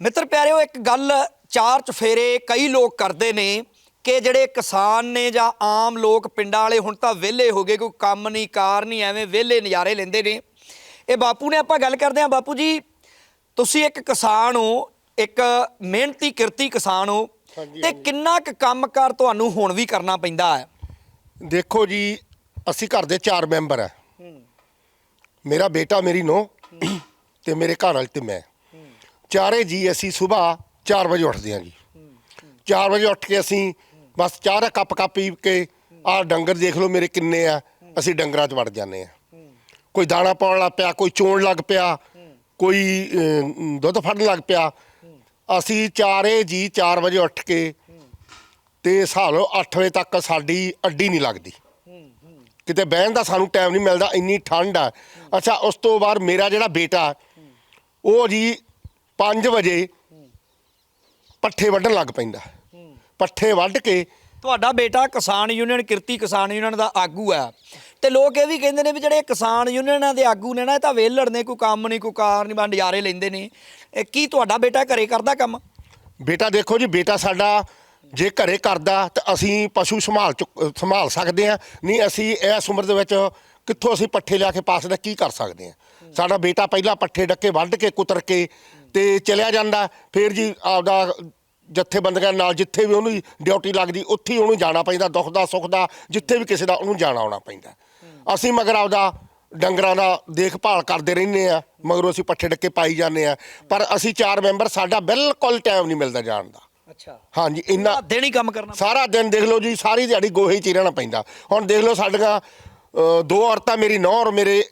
ਮਿੱਤਰ ਪਿਆਰਿਓ ਇੱਕ ਗੱਲ ਚਾਰ ਚਫੇਰੇ ਕਈ ਲੋਕ ਕਰਦੇ ਨੇ ਕਿ ਜਿਹੜੇ ਕਿਸਾਨ ਨੇ ਜਾਂ ਆਮ ਲੋਕ ਪਿੰਡਾਂ ਵਾਲੇ ਹੁਣ ਤਾਂ ਵਿਹਲੇ ਹੋ ਗਏ ਕੋਈ ਕੰਮ ਨਹੀਂ ਕਾਰ ਨਹੀਂ ਐਵੇਂ ਵਿਹਲੇ ਨਜ਼ਾਰੇ ਲੈਂਦੇ ਨੇ। ਇਹ ਬਾਪੂ ਨੇ ਆਪਾਂ ਗੱਲ ਕਰਦੇ ਹਾਂ। ਬਾਪੂ ਜੀ ਤੁਸੀਂ ਇੱਕ ਕਿਸਾਨ ਹੋ ਇੱਕ ਮਿਹਨਤੀ ਕਿਰਤੀ ਕਿਸਾਨ ਹੋ ਤੇ ਕਿੰਨਾ ਕੁ ਕੰਮਕਾਰ ਤੁਹਾਨੂੰ ਹੁਣ ਵੀ ਕਰਨਾ ਪੈਂਦਾ ਹੈ? ਦੇਖੋ ਜੀ ਅਸੀਂ ਘਰ ਦੇ ਚਾਰ ਮੈਂਬਰ ਆ ਮੇਰਾ ਬੇਟਾ ਮੇਰੀ ਨੋ ਤੇ ਮੇਰੇ ਘਰ ਵਾਲੀ ਤੇ ਮੈਂ। ਚਾਰੇ ਜੀ ਅਸੀਂ ਸਵੇਰ 4 ਵਜੇ ਉੱਠਦੇ ਹਾਂ ਜੀ। 4 ਵਜੇ ਉੱਠ ਕੇ ਅਸੀਂ ਬਸ ਚਾਹ ਦਾ ਕੱਪ ਕੱਪ ਪੀ ਕੇ ਆਹ ਡੰਗਰ ਦੇਖ ਲਓ ਮੇਰੇ ਕਿੰਨੇ ਆ, ਅਸੀਂ ਡੰਗਰਾਂ 'ਚ ਵੜ ਜਾਂਦੇ ਆ ਕੋਈ ਦਾਣਾ ਪਾਉਣ ਲੱਗ ਪਿਆ, ਕੋਈ ਚੋਣ ਲੱਗ ਪਿਆ, ਕੋਈ ਦੁੱਧ ਫੜਨ ਲੱਗ ਪਿਆ। ਅਸੀਂ ਚਾਰੇ ਜੀ 4 ਵਜੇ ਉੱਠ ਕੇ ਤੇ ਹਿਸਾਬ ਲਓ 8 ਵਜੇ ਤੱਕ ਸਾਡੀ ਅੱਡੀ ਨਹੀਂ ਲੱਗਦੀ। ਕਿਤੇ ਬਹਿਣ ਦਾ ਸਾਨੂੰ ਟਾਈਮ ਨਹੀਂ ਮਿਲਦਾ, ਇੰਨੀ ਠੰਡ ਆ। ਅੱਛਾ, ਉਸ ਤੋਂ ਬਾਅਦ ਮੇਰਾ ਜਿਹੜਾ ਬੇਟਾ, ਉਹ ਜੀ 5 ਵਜੇ ਪੱਠੇ ਵੱਢਣ ਲੱਗ ਪੈਂਦਾ। ਪੱਠੇ ਵੱਢ ਕੇ ਤੁਹਾਡਾ ਬੇਟਾ ਕਿਸਾਨ ਯੂਨੀਅਨ ਕਿਰਤੀ ਕਿਸਾਨ ਯੂਨੀਅਨ ਦਾ ਆਗੂ ਹੈ। ਤੇ ਲੋਕ ਇਹ ਵੀ ਕਹਿੰਦੇ ਨੇ ਵੀ ਜਿਹੜੇ ਕਿਸਾਨ ਯੂਨੀਅਨਾਂ ਦੇ ਆਗੂ ਨੇ ਨਾ ਇਹ ਤਾਂ ਵੇਲੜ ਨੇ ਕੋਈ ਕੰਮ ਨਹੀਂ ਕੋਈ ਕਾਰ ਨਹੀਂ ਬਾ ਨਜ਼ਾਰੇ ਲੈਂਦੇ ਨੇ। ਇਹ ਕੀ ਤੁਹਾਡਾ ਬੇਟਾ ਘਰੇ ਕਰਦਾ ਕੰਮ? ਬੇਟਾ ਦੇਖੋ ਜੀ ਬੇਟਾ ਸਾਡਾ ਜੇ ਘਰੇ ਕਰਦਾ ਤਾਂ ਅਸੀਂ ਪਸ਼ੂ ਸੰਭਾਲ ਸੰਭਾਲ ਸਕਦੇ ਆ ਨਹੀਂ ਅਸੀਂ ਇਸ ਉਮਰ ਦੇ ਵਿੱਚ ਕਿੱਥੋਂ ਅਸੀਂ ਪੱਠੇ ਲਿਆ ਕੇ ਪਾਸ ਦਾ ਕੀ ਕਰ ਸਕਦੇ ਆ ਸਾਡਾ ਬੇਟਾ ਪਹਿਲਾਂ ਪੱਠੇ ਡੱਕੇ ਵੱਢ ਕੇ ਕੁਤਰ ਕੇ ਤੇ ਚਲਿਆ ਜਾਂਦਾ ਫਿਰ ਜੀ ਆਪਦਾ ਜਥੇਬੰਦੀਆਂ ਨਾਲ ਜਿੱਥੇ ਵੀ ਉਹਨੂੰ ਡਿਊਟੀ ਲੱਗਦੀ ਉੱਥੇ ਹੀ ਉਹਨੂੰ ਜਾਣਾ ਪੈਂਦਾ ਦੁੱਖ ਦਾ ਸੁੱਖ ਦਾ ਜਿੱਥੇ ਵੀ ਕਿਸੇ ਦਾ ਉਹਨੂੰ ਜਾਣਾ ਆਉਣਾ ਪੈਂਦਾ। ਅਸੀਂ ਮਗਰ ਆਪਦਾ ਡੰਗਰਾਂ ਦਾ ਦੇਖਭਾਲ ਕਰਦੇ ਰਹਿੰਦੇ ਆ ਮਗਰੋਂ ਅਸੀਂ ਪੱਠੇ ਡੱਕੇ ਪਾਈ ਜਾਂਦੇ ਆ ਪਰ ਅਸੀਂ ਚਾਰ ਮੈਂਬਰ ਸਾਡਾ ਬਿਲਕੁਲ ਟਾਈਮ ਨਹੀਂ ਮਿਲਦਾ ਜਾਣ ਦਾ। ਅੱਛਾ। ਹਾਂਜੀ ਇੰਨਾ ਦਿਨ ਹੀ ਕੰਮ ਕਰਨਾ ਸਾਰਾ ਦਿਨ ਦੇਖ ਲਓ ਜੀ ਸਾਰੀ ਦਿਹਾੜੀ ਗੋਹੇ 'ਚ ਹੀ ਰਹਿਣਾ ਪੈਂਦਾ। ਹੁਣ ਦੇਖ ਲਓ ਸਾਡੀਆਂ ਦੋ ਔਰਤਾਂ ਮੇਰੀ ਨੌਂ ਔਰ ਮੇਰੇ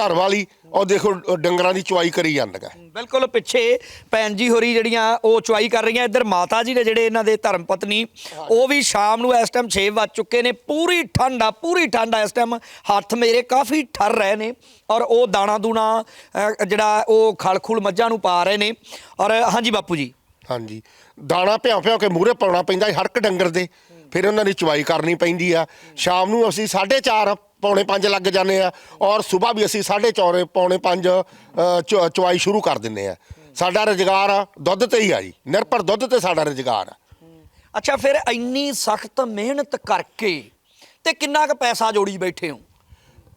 ਘਰ ਵਾਲੀ ਉਹ ਦੇਖੋ ਡੰਗਰਾਂ ਦੀ ਚੁਆਈ ਕਰੀ ਜਾਂਦੀਆਂ ਬਿਲਕੁਲ ਪਿੱਛੇ ਭੈਣ ਜੀ ਹੋਰੀ ਜਿਹੜੀਆਂ ਉਹ ਚੁਆਈ ਕਰ ਰਹੀਆਂ ਇੱਧਰ ਮਾਤਾ ਜੀ ਨੇ ਜਿਹੜੇ ਇਹਨਾਂ ਦੇ ਧਰਮ ਪਤਨੀ ਉਹ ਵੀ ਸ਼ਾਮ ਨੂੰ ਇਸ ਟਾਈਮ 6 ਵੱਜ ਚੁੱਕੇ ਨੇ। ਪੂਰੀ ਠੰਡ ਆ ਪੂਰੀ ਠੰਡ ਆ ਇਸ ਟਾਈਮ ਹੱਥ ਮੇਰੇ ਕਾਫੀ ਠਰ ਰਹੇ ਨੇ ਔਰ ਉਹ ਦਾਣਾ ਦੂਣਾ ਜਿਹੜਾ ਉਹ ਖਲ ਖੁਲ ਮੱਝਾਂ ਨੂੰ ਪਾ ਰਹੇ ਨੇ। ਔਰ ਹਾਂਜੀ ਬਾਪੂ ਜੀ। ਹਾਂਜੀ। ਦਾਣਾ ਭਿਉਂ ਭਿਉਂ ਕੇ ਮੂਹਰੇ ਪਾਉਣਾ ਪੈਂਦਾ ਹਰ ਇੱਕ ਡੰਗਰ ਦੇ। ਫਿਰ ਉਹਨਾਂ ਦੀ ਚੁਆਈ ਕਰਨੀ ਪੈਂਦੀ ਆ। ਸ਼ਾਮ ਨੂੰ ਅਸੀਂ 4:30 ਪੌਣੇ 5 ਲੱਗ ਜਾਂਦੇ ਆ ਔਰ ਸਵੇਰ ਵੀ ਅਸੀਂ 4:30 ਪੌਣੇ 5 ਚੁਆਈ ਸ਼ੁਰੂ ਕਰ ਦਿੰਦੇ ਆ। ਸਾਡਾ ਰੁਜ਼ਗਾਰ ਦੁੱਧ ਤੇ ਹੀ ਆ ਜੀ। ਨਿਰਭਰ ਦੁੱਧ ਤੇ ਸਾਡਾ ਰੁਜ਼ਗਾਰ। ਆ ਅੱਛਾ ਫਿਰ ਇੰਨੀ ਸਖਤ ਮਿਹਨਤ ਕਰਕੇ ਤੇ ਕਿੰਨਾ ਕੁ ਪੈਸਾ ਜੋੜੀ ਬੈਠੇ ਹੋ?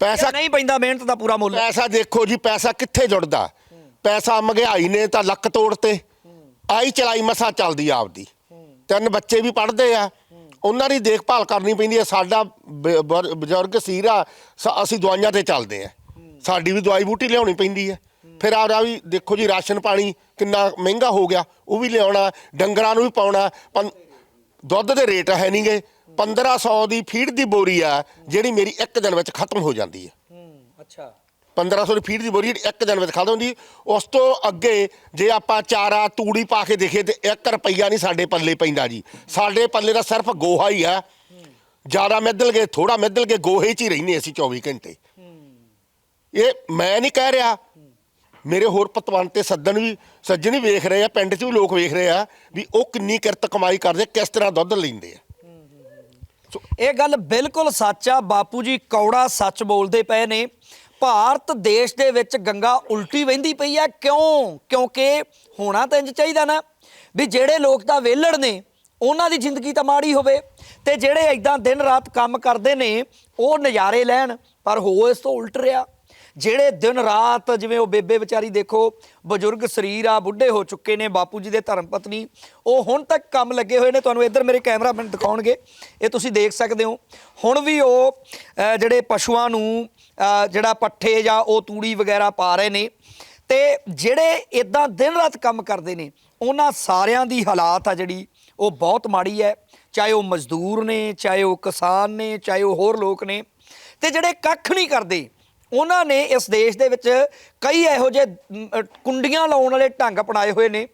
ਪੈਸਾ ਨਹੀਂ ਪੈਂਦਾ ਮਿਹਨਤ ਦਾ ਪੂਰਾ ਮੁੱਲ? ਪੈਸਾ ਦੇਖੋ ਜੀ ਪੈਸਾ ਕਿੱਥੇ ਜੁੜਦਾ? ਪੈਸਾ ਮਹਿੰਗਾਈ ਨੇ ਤਾਂ ਲੱਕ ਤੋੜ ਤੇ। ਆਈ ਚਲਾਈ ਮਸਾ ਚੱਲਦੀ ਆਪਦੀ। ਤਿੰਨ ਬੱਚੇ ਵੀ ਪੜ੍ਹਦੇ ਆ। ਉਹਨਾਂ ਦੀ ਦੇਖਭਾਲ ਕਰਨੀ ਪੈਂਦੀ ਹੈ। ਸਾਡਾ ਬ- ਬਰ- ਬਜ਼ੁਰਗ ਸੀਰਾ ਅਸੀਂ ਦਵਾਈਆਂ ਤੇ ਚੱਲਦੇ ਆ ਸਾਡੀ ਵੀ ਦਵਾਈ ਬੂਟੀ ਲਿਆਉਣੀ ਪੈਂਦੀ ਹੈ। ਫਿਰ ਆਰਾ ਵੀ ਦੇਖੋ ਜੀ, ਰਾਸ਼ਨ ਪਾਣੀ ਕਿੰਨਾ ਮਹਿੰਗਾ ਹੋ ਗਿਆ, ਉਹ ਵੀ ਲਿਆਉਣਾ, ਡੰਗਰਾਂ ਨੂੰ ਵੀ ਪਾਉਣਾ। ਪੰ- ਦੁੱਧ ਦੇ ਰੇਟ ਹੈ ਨਹੀਂਗੇ 1500 ਦੀ ਫੀਡ ਦੀ ਬੋਰੀ ਆ, ਜਿਹੜੀ ਮੇਰੀ ਇੱਕ ਦਿਨ ਵਿੱਚ ਖਤਮ ਹੋ ਜਾਂਦੀ ਹੈ, ਅੱਛਾ। 1500 ਦੀ ਫੀਡ ਦੀ ਬੋਰੀ ਇੱਕ ਦਿਨ ਵਿੱਚ ਖਤਮ ਹੁੰਦੀ, ਉਸ ਤੋਂ ਅੱਗੇ ਜੇ ਆਪਾਂ ਚਾਰਾ, ਤੂੜੀ ਪਾ ਕੇ ਦੇਖੇ ਤੇ 1 ਰੁਪਈਆ ਨਹੀਂ ਸਾਡੇ ਪੱਲੇ ਪੈਂਦਾ ਜੀ। ਸਾਡੇ ਪੱਲੇ ਦਾ ਸਿਰਫ ਗੋਹਾ ਹੀ ਆ। ਜ਼ਿਆਦਾ ਮਿੱਧਲ ਗਏ ਥੋੜਾ ਮਿੱਧਲ ਗਏ, ਗੋਹੇ 'ਚ ਹੀ ਰਹਿੰਦੇ ਅਸੀਂ 24 ਘੰਟੇ। ਇਹ ਮੈਂ ਨਹੀਂ ਕਹਿ ਰਿਹਾ। ਮੇਰੇ ਹੋਰ ਪਤਵੰਤ ਤੇ ਸੱਦਣ ਵੀ, ਸੱਜਣ ਵੀ ਵੇਖ ਰਹੇ ਆ, ਪਿੰਡ 'ਚ ਵੀ ਲੋਕ ਵੇਖ ਰਹੇ ਆ ਵੀ ਉਹ ਕਿੰਨੀ ਕਿਰਤ ਕਮਾਈ ਕਰਦੇ, ਕਿਸ ਤਰ੍ਹਾਂ ਦੁੱਧ ਲੈਂਦੇ ਆ। ਇਹ ਗੱਲ ਬਿਲਕੁਲ ਸੱਚ ਆ, ਬਾਪੂ ਜੀ ਕੌੜਾ ਸੱਚ ਬੋਲਦੇ ਪਏ ਨੇ। ਭਾਰਤ ਦੇਸ਼ ਦੇ ਵਿੱਚ ਗੰਗਾ ਉਲਟੀ ਵਹਿੰਦੀ ਪਈ ਆ ਕਿਉਂ? ਕਿਉਂਕਿ ਹੋਣਾ ਤਾਂ ਇੰਜ ਚਾਹੀਦਾ ਨਾ ਵੀ ਜਿਹੜੇ ਲੋਕ ਤਾਂ ਵਿਹਲੜ ਨੇ, ਉਹਨਾਂ ਦੀ ਜ਼ਿੰਦਗੀ ਤਾਂ ਮਾੜੀ ਹੋਵੇ ਤੇ ਜਿਹੜੇ ਐਦਾਂ ਦਿਨ ਰਾਤ ਕੰਮ ਕਰਦੇ ਨੇ, ਉਹ ਨਜ਼ਾਰੇ ਲੈਣ, ਪਰ ਹੋ ਇਸ ਤੋਂ ਉਲਟ ਰਿਹਾ। ਜਿਹੜੇ ਦਿਨ ਰਾਤ ਜਿਵੇਂ ਉਹ ਬੇਬੇ ਵਿਚਾਰੀ ਦੇਖੋ, ਬਜ਼ੁਰਗ ਸਰੀਰ ਆ, ਬੁੱਢੇ ਹੋ ਚੁੱਕੇ ਨੇ, ਬਾਪੂ ਜੀ ਦੇ ਧਰਮ ਪਤਨੀ, ਉਹ ਹੁਣ ਤੱਕ ਕੰਮ ਲੱਗੇ ਹੋਏ ਨੇ। ਤੁਹਾਨੂੰ ਇੱਧਰ ਮੇਰੇ ਕੈਮਰਾਮੈਨ ਦਿਖਾਉਣਗੇ। ਇਹ ਤੁਸੀਂ ਦੇਖ ਸਕਦੇ ਹੋ। ਹੁਣ ਵੀ ਉਹ ਜਿਹੜੇ ਪਸ਼ੂਆਂ ਨੂੰ ਜਿਹੜਾ ਪੱਠੇ ਜਾਂ ਉਹ ਤੂੜੀ ਵਗੈਰਾ ਪਾ ਰਹੇ ਨੇ। ਤੇ ਜਿਹੜੇ ਇਦਾਂ ਦਿਨ ਰਾਤ ਕੰਮ ਕਰਦੇ ਨੇ, ਉਹਨਾਂ ਸਾਰਿਆਂ ਦੀ ਹਾਲਾਤ ਆ ਜਿਹੜੀ, ਉਹ ਬਹੁਤ ਮਾੜੀ ਹੈ ਚਾਹੇ ਉਹ ਮਜ਼ਦੂਰ ਨੇ, ਚਾਹੇ ਉਹ ਕਿਸਾਨ ਨੇ, ਚਾਹੇ ਉਹ ਹੋਰ ਲੋਕ ਨੇ। ਤੇ ਜਿਹੜੇ ਕੱਖ ਨਹੀਂ ਕਰਦੇ, ਉਹਨਾਂ ਨੇ ਇਸ ਦੇਸ਼ ਦੇ ਵਿੱਚ ਕਈ ਇਹੋ ਜਿਹੇ ਕੁੰਡੀਆਂ ਲਾਉਣ ਵਾਲੇ ਢੰਗ ਅਪਣਾਏ ਹੋਏ ਨੇ।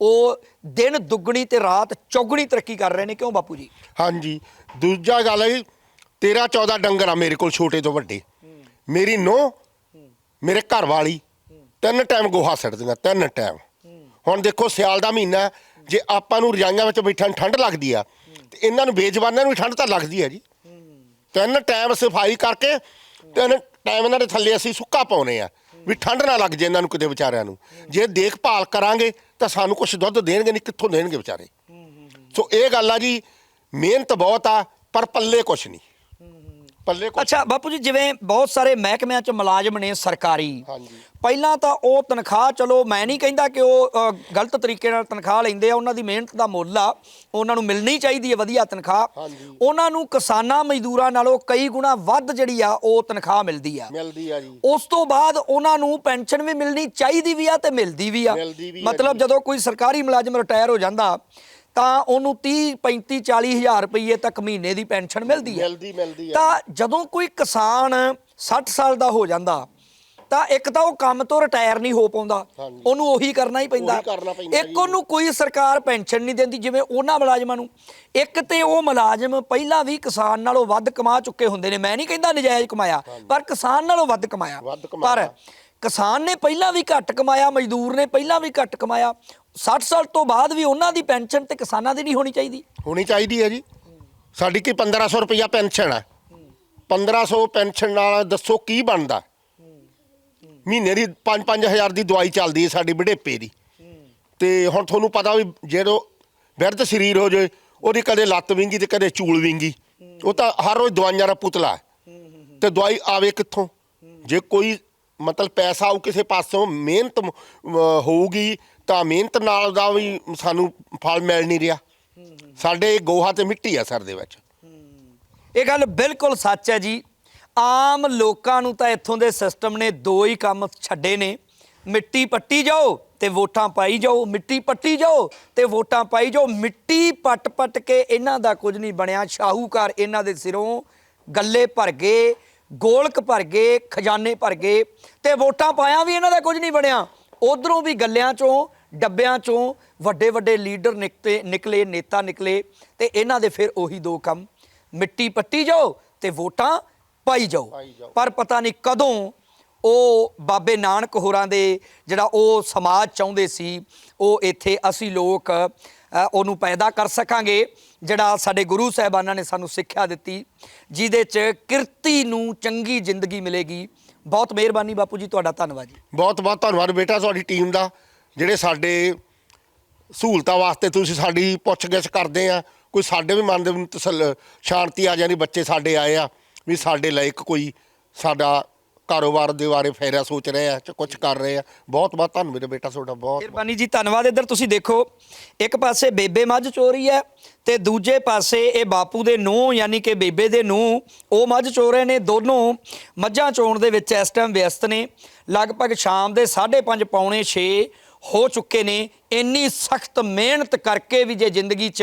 ਉਹ ਦਿਨ ਦੁੱਗਣੀ ਤੇ ਰਾਤ ਚੌਗਣੀ ਤਰੱਕੀ ਕਰ ਰਹੇ ਨੇ। ਕਿਉਂ ਬਾਪੂ ਜੀ? ਹਾਂਜੀ। ਦੂਜਾ ਗੱਲ ਹੈ ਜੀ 13 14 ਡੰਗਰ ਆ ਮੇਰੇ ਕੋਲ ਛੋਟੇ ਤੋਂ ਵੱਡੇ। ਮੇਰੀ ਨੋ, ਮੇਰੇ ਘਰ ਵਾਲੀ। ਤਿੰਨ ਟਾਈਮ ਗੋਹਾ ਸਿੱਟਦੀਆਂ ਤਿੰਨ ਟਾਈਮ ਹੁਣ ਦੇਖੋ, ਸਿਆਲ ਦਾ ਮਹੀਨਾ ਜੇ ਆਪਾਂ ਨੂੰ ਰਜਾਈਆਂ ਵਿੱਚ ਬੈਠਣ ਠੰਡ ਲੱਗਦੀ ਆ, ਤੇ ਇਹਨਾਂ ਨੂੰ ਬੇਜ਼ਬਾਨਾਂ ਨੂੰ ਵੀ ਠੰਡ ਤਾਂ ਲੱਗਦੀ ਹੈ ਜੀ। ਤਿੰਨ ਟਾਈਮ ਸਫ਼ਾਈ ਕਰਕੇ, ਤਿੰਨ ਟਾਈਮ ਇਹਨਾਂ ਦੇ ਥੱਲੇ ਅਸੀਂ ਸੁੱਕਾ ਪਾਉਨੇ ਆ, ਵੀ ਠੰਡ ਨਾ ਲੱਗ ਜੇ ਇਹਨਾਂ ਨੂੰ ਕਿਤੇ ਵਿਚਾਰਿਆਂ ਨੂੰ। ਜੇ ਦੇਖਭਾਲ ਕਰਾਂਗੇ, ਤਾਂ ਸਾਨੂੰ ਕੁਝ ਦੁੱਧ ਦੇਣਗੇ ਨਹੀਂ, ਕਿੱਥੋਂ ਦੇਣਗੇ ਵਿਚਾਰੇ? ਸੋ ਇਹ ਗੱਲ ਆ ਜੀ, ਮਿਹਨਤ ਬਹੁਤ ਆ, ਪਰ ਪੱਲੇ ਕੁਛ ਨਹੀਂ। ਪੱਲੇ ਕੁਛ ਅੱਛਾ ਬਾਪੂ ਜੀ ਜਿਵੇਂ ਬਹੁਤ ਸਾਰੇ ਮਹਿਕਮਿਆਂ 'ਚ ਮੁਲਾਜ਼ਮ ਨੇ ਸਰਕਾਰੀ ਹਾਂਜੀ। ਪਹਿਲਾਂ ਤਾਂ ਉਹ ਤਨਖਾਹ ਚਲੋ ਮੈਂ ਨਹੀਂ ਕਹਿੰਦਾ ਕਿ ਉਹ ਅ, ਗਲਤ ਤਰੀਕੇ ਨਾਲ ਤਨਖਾਹ ਲੈਂਦੇ ਆ ਉਹਨਾਂ ਦੀ ਮਿਹਨਤ ਦਾ ਮੁੱਲ ਆ ਉਹਨਾਂ ਨੂੰ ਮਿਲਣੀ ਚਾਹੀਦੀ ਹੈ ਵਧੀਆ ਤਨਖਾਹ ਹਾਂਜੀ। ਉਹਨਾਂ ਨੂੰ ਕਿਸਾਨਾਂ ਮਜ਼ਦੂਰਾਂ ਨਾਲੋਂ ਕਈ ਗੁਣਾ ਵੱਧ ਜਿਹੜੀ ਆ ਉਹ ਤਨਖਾਹ ਮਿਲਦੀ ਆ ਮਿਲਦੀ ਆ ਜੀ ਉਸ ਤੋਂ ਬਾਅਦ ਉਹਨਾਂ ਨੂੰ ਪੈਨਸ਼ਨ ਵੀ ਮਿਲਣੀ ਚਾਹੀਦੀ ਵੀ ਆ ਤੇ ਮਿਲਦੀ ਵੀ ਆ ਮਿਲਦੀ ਵੀ ਆ ਮਤਲਬ। ਜਦੋਂ ਕੋਈ ਸਰਕਾਰੀ ਮੁਲਾਜ਼ਮ ਰਿਟਾਇਰ ਹੋ ਜਾਂਦਾ ਤਾਂ ਉਹਨੂੰ 30 35 40 ਹਜ਼ਾਰ ਰੁਪਏ ਤੱਕ ਮਹੀਨੇ ਦੀ ਪੈਨਸ਼ਨ ਮਿਲਦੀ ਹੈ। ਮਿਲਦੀ ਮਿਲਦੀ ਆ ਤਾਂ ਜਦੋਂ ਕੋਈ ਕਿਸਾਨ 60 ਸਾਲ ਦਾ ਹੋ ਜਾਂਦਾ ਤਾਂ ਇੱਕ ਤਾਂ ਉਹ ਕੰਮ ਤੋਂ ਰਿਟਾਇਰ ਨਹੀਂ ਹੋ ਪਾਉਂਦਾ। ਉਹਨੂੰ ਉਹੀ ਕਰਨਾ ਹੀ ਪੈਂਦਾ। ਇੱਕ। ਉਹਨੂੰ ਕੋਈ ਸਰਕਾਰ ਪੈਨਸ਼ਨ ਨਹੀਂ ਦਿੰਦੀ ਜਿਵੇਂ ਉਹਨਾਂ ਮੁਲਾਜ਼ਮਾਂ ਨੂੰ। ਇੱਕ ਤੇ ਉਹ ਮੁਲਾਜ਼ਮ ਪਹਿਲਾਂ ਵੀ ਕਿਸਾਨ ਨਾਲੋਂ ਵੱਧ ਕਮਾ ਚੁੱਕੇ ਹੁੰਦੇ ਨੇ। ਮੈਂ ਨਹੀਂ ਕਹਿੰਦਾ ਨਜਾਇਜ਼ ਕਮਾਇਆ ਪਰ ਕਿਸਾਨ ਨਾਲੋਂ ਵੱਧ ਕਮਾਇਆ। ਪਰ ਕਿਸਾਨ ਨੇ ਪਹਿਲਾਂ ਵੀ ਘੱਟ ਕਮਾਇਆ ਮਜ਼ਦੂਰ ਨੇ ਪਹਿਲਾਂ ਵੀ ਘੱਟ ਕਮਾਇਆ। 60 ਸਾਲ ਤੋਂ ਬਾਅਦ ਵੀ ਉਹਨਾਂ ਦੀ ਪੈਨਸ਼ਨ ਤੇ ਕਿਸਾਨਾਂ ਦੀ ਨਹੀਂ ਹੋਣੀ ਚਾਹੀਦੀ। ਹੋਣੀ ਚਾਹੀਦੀ ਹੈ ਜੀ। ਸਾਡੀ ਕੀ 1500 ਰੁਪਇਆ ਪੈਨਸ਼ਨ ਹੈ। 1500 ਪੈਨਸ਼ਨ ਨਾਲ ਦੱਸੋ ਕੀ ਬਣਦਾ। ਮਹੀਨੇ ਦੀ 5-5000 ਦੀ ਦਵਾਈ ਚੱਲਦੀ ਹੈ ਸਾਡੀ ਬੁਢੇਪੇ ਦੀ। ਤੇ ਹੁਣ ਤੁਹਾਨੂੰ ਪਤਾ ਵੀ ਜਦੋਂ ਬਿਰਧ ਸਰੀਰ ਹੋ ਜਾਏ ਉਹਦੀ ਕਦੇ ਲੱਤ ਵਿੰਗੀ ਤੇ ਕਦੇ ਚੂਲ ਵਿੰਗੀ। ਉਹ ਤਾਂ ਹਰ ਰੋਜ਼ ਦਵਾਈਆਂ ਦਾ ਪੁਤਲਾ ਹੈ। ਤੇ ਦਵਾਈ ਆਵੇ ਕਿੱਥੋਂ? ਜੇ ਕੋਈ ਮਤਲਬ ਪੈਸਾ ਆਉ ਕਿਸੇ ਪਾਸੋਂ ਮਿਹਨਤ ਅਮ, ਹੋਊਗੀ ਤਾਂ ਮਿਹਨਤ ਨਾਲ ਦਾ ਵੀ ਸਾਨੂੰ ਫਲ ਮਿਲ ਨਹੀਂ ਰਿਹਾ। ਸਾਡੇ ਗੋਹਾ ਤੇ ਮਿੱਟੀ ਆ ਸਰ ਦੇ ਵਿੱਚ। ਇਹ ਗੱਲ ਬਿਲਕੁਲ ਸੱਚ ਹੈ ਜੀ। ਆਮ ਲੋਕਾਂ ਨੂੰ ਤਾਂ ਇੱਥੋਂ ਦੇ ਸਿਸਟਮ ਨੇ ਦੋ ਹੀ ਕੰਮ ਛੱਡੇ ਨੇ। ਮਿੱਟੀ ਪੱਟੀ ਜਾਓ ਤੇ ਵੋਟਾਂ ਪਾਈ ਜਾਓ। ਮਿੱਟੀ ਪੱਟੀ ਜਾਓ ਤੇ ਵੋਟਾਂ ਪਾਈ ਜਾਓ। ਮਿੱਟੀ ਪੱਟ ਪੱਟ ਕੇ ਇਹਨਾਂ ਦਾ ਕੁਝ ਨਹੀਂ ਬਣਿਆ। ਸ਼ਾਹੂਕਾਰ ਇਹਨਾਂ ਦੇ ਸਿਰੋਂ ਗੱਲੇ ਭਰ ਗਏ। ਗੋਲਕ ਭਰ ਗਏ ਖਜ਼ਾਨੇ ਭਰ ਗਏ ਤੇ ਵੋਟਾਂ ਪਾਇਆ ਵੀ ਇਹਨਾਂ ਦਾ ਕੁਝ ਨਹੀਂ ਬਣਿਆ। ਉਧਰੋਂ ਵੀ ਗੱਲਿਆਂ ਚੋਂ ਡੱਬਿਆਂ ਚੋਂ ਵੱਡੇ ਵੱਡੇ ਲੀਡਰ ਨਿਕਲੇ ਨਿਕਲੇ ਨੇਤਾ ਨਿਕਲੇ ਤੇ ਇਹਨਾਂ ਦੇ ਫਿਰ ਉਹੀ ਦੋ ਕੰਮ। ਮਿੱਟੀ ਪੱਟੀ ਜਾਓ ਤੇ ਵੋਟਾਂ ਪਾਈ ਜਾਓ। ਪਰ ਪਤਾ ਨਹੀਂ ਕਦੋਂ ਉਹ ਬਾਬੇ ਨਾਨਕ ਹੋਰਾਂ ਦੇ ਜਿਹੜਾ ਉਹ ਸਮਾਜ ਚਾਹੁੰਦੇ ਸੀ ਉਹ ਇੱਥੇ ਅਸੀਂ ਲੋਕ ਉਹਨੂੰ ਪੈਦਾ ਕਰ ਸਕਾਂਗੇ। ਜਿਹੜਾ ਸਾਡੇ ਗੁਰੂ ਸਾਹਿਬਾਨਾਂ ਨੇ ਸਾਨੂੰ ਸਿੱਖਿਆ ਦਿੱਤੀ, ਜਿਹਦੇ ਚ ਕਿਰਤੀ ਨੂੰ ਚੰਗੀ ਜ਼ਿੰਦਗੀ ਮਿਲੇਗੀ। ਬਹੁਤ ਮਿਹਰਬਾਨੀ ਬਾਪੂ ਜੀ, ਤੁਹਾਡਾ ਧੰਨਵਾਦ ਜੀ। ਬਹੁਤ ਬਹੁਤ ਧੰਨਵਾਦ ਬੇਟਾ ਤੁਹਾਡੀ ਟੀਮ ਦਾ। ਜਿਹੜੇ ਸਾਡੇ ਸਹੂਲਤਾਂ ਵਾਸਤੇ ਤੁਸੀਂ ਸਾਡੀ ਪੁੱਛਗਿੱਛ ਕਰਦੇ ਆ, ਕੋਈ ਸਾਡੇ ਵੀ ਮਨ ਦੇ ਵਿੱਚ ਤਸੱਲ, ਸ਼ਾਂਤੀ ਆ ਜਾਂਦੀ, ਬੱਚੇ ਸਾਡੇ ਆਏ ਆ, ਵੀ ਸਾਡੇ ਲਾਇਕ ਕੋਈ ਸਾਡਾ ਕਾਰੋਬਾਰ ਦੇ ਬਾਰੇ ਫੇਰਾ ਸੋਚ ਰਹੇ ਆ ਕੁਝ ਕਰ ਰਹੇ ਆ। ਬਹੁਤ ਬਹੁਤ ਧੰਨਵਾਦ ਬੇਟਾ ਤੁਹਾਡਾ, ਬਹੁਤ ਮਿਹਰਬਾਨੀ ਜੀ, ਧੰਨਵਾਦ। ਇੱਧਰ ਤੁਸੀਂ ਦੇਖੋ, ਇੱਕ ਪਾਸੇ ਬੇਬੇ ਮੱਝ ਚੋਰੀ ਹੈ ਤੇ ਦੂਜੇ ਪਾਸੇ ਇਹ ਬਾਪੂ ਦੇ ਨੂੰ ਯਾਨੀ ਕਿ ਬੇਬੇ ਦੇ ਨੂੰਹ, ਉਹ ਮੱਝ ਚੋ ਰਹੇ ਨੇ। ਦੋਨੋਂ ਮੱਝਾਂ ਚੋਣ ਦੇ ਵਿੱਚ ਇਸ ਟਾਈਮ ਵਿਅਸਤ ਨੇ। ਲਗਭਗ ਸ਼ਾਮ ਦੇ 5:30 ਪੌਣੇ 6 ਹੋ ਚੁੱਕੇ ਨੇ। ਇੰਨੀ ਸਖਤ ਮਿਹਨਤ ਕਰਕੇ ਵੀ ਜੇ ਜ਼ਿੰਦਗੀ 'ਚ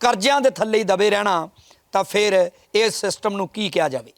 ਕਰਜ਼ਿਆਂ ਦੇ ਥੱਲੇ ਹੀ ਦਬੇ ਰਹਿਣਾ, ਤਾਂ ਫਿਰ ਇਸ ਸਿਸਟਮ ਨੂੰ ਕੀ ਕਿਹਾ ਜਾਵੇ?